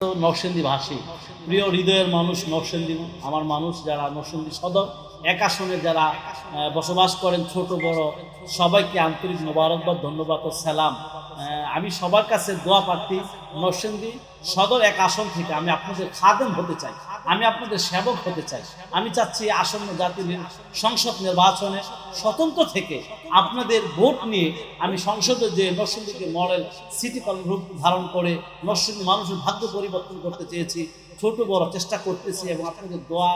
নরসিংদী ভাষী প্রিয় হৃদয়ের মানুষ নকশেন্দি আমার মানুষ যারা নকশেন্দি সদর। এক আসনে যারা বসবাস করেন ছোট, বড়, সবাইকে আন্তরিক মোবারকবাদ ধন্যবাদ ও সালাম। আমি সবার কাছে দোয়া প্রার্থী নরসিংদী সদর এক আসন থেকে আমি আপনাদের খাদেম হতে চাই, আমি আপনাদের সেবক হতে চাই। আমি চাচ্ছি আসন্ন জাতীয় সংসদ নির্বাচনে স্বতন্ত্র থেকে আপনাদের ভোট নিয়ে আমি সংসদে যে নরসিংদীকে মডেল সিটি রূপ ধারণ করে নরসিংদী মানুষের ভাগ্য পরিবর্তন করতে চেয়েছি, ছোট, বড় চেষ্টা করতেছি এবং আপনাদের দোয়া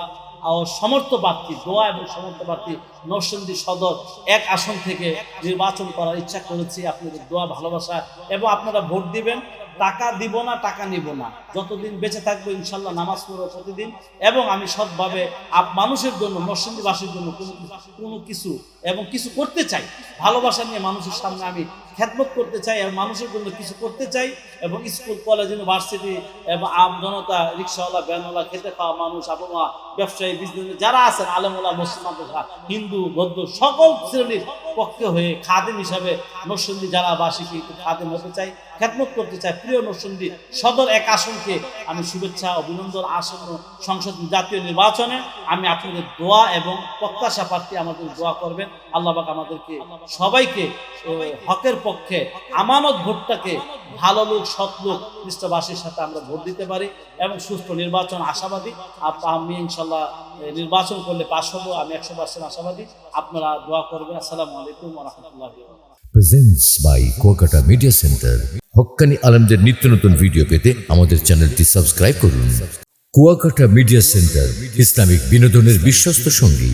সমর্থ প্রার্থী, দোয়া এবং সমর্থ প্রার্থী নরসিংদী সদর এক আসন থেকে নির্বাচন করার ইচ্ছা করেছি। আপনাদের দোয়া, ভালোবাসা এবং আপনারা ভোট দিবেন। টাকা দিব না, টাকা নিব না। যতদিন বেঁচে থাকব ইনশাল্লাহ নামাজ পড়ব প্রতিদিন এবং আমি সৎভাবে মানুষের জন্য, নরসিংদীবাসীর জন্য কোনো কিছু এবং কিছু করতে চাই। ভালোবাসা নিয়ে মানুষের সামনে আমি খ্যাতমত করতে চাই এবং মানুষের জন্য কিছু করতে চাই এবং স্কুল, কলেজ, ইউনিভার্সিটি এবং আম, জনতা, রিক্সাওয়ালা ব্যানওয়ালা খেতে খাওয়া মানুষ, আবহাওয়া, ব্যবসায়ী বিজনেস যারা আছেন, আলেমওয়ালা, মুসলিম মাদ্রাসা, হিন্দু, বৌদ্ধ, সকল শ্রেণির পক্ষে হয়ে খাদেম হিসাবে নরসিংদী যারা বাসীকে একটু খাদেম হতে চাই খ্যাতমত করতে চাই। প্রিয় নরসিংদী সদর এক আসনকে আমি শুভেচ্ছা, অভিনন্দন, আসন্ন সংসদ জাতীয় নির্বাচনে আমি আপনাদের দোয়া এবং প্রত্যাশা প্রার্থী আমাদের দোয়া করবেন। আল্লাহ পাক আমাদেরকে সবাইকে হকের পক্ষে আমানত ভোটটাকে ভালো লোক, সৎ লোক খ্রিস্টবাসীর সাথে আমরা ভোট দিতে পারি এবং সুস্থ নির্বাচন আশাবাদী। আমি ইনশাল্লাহ নির্বাচন করলে পাশ হব, আমি একশো পার্সেন্ট আশাবাদী। আপনারা দোয়া করবেন। আসসালামু আলাইকুম Rahmatullah presents by Kuakata media centre Haqqani আলমদের নিত্য নতুন ভিডিও পেতে আমাদের চ্যানেলটি সাবস্ক্রাইব করুন। কুয়াকাটা মিডিয়া সেন্টার ইসলামিক বিনোদনের বিশ্বস্ত সঙ্গী।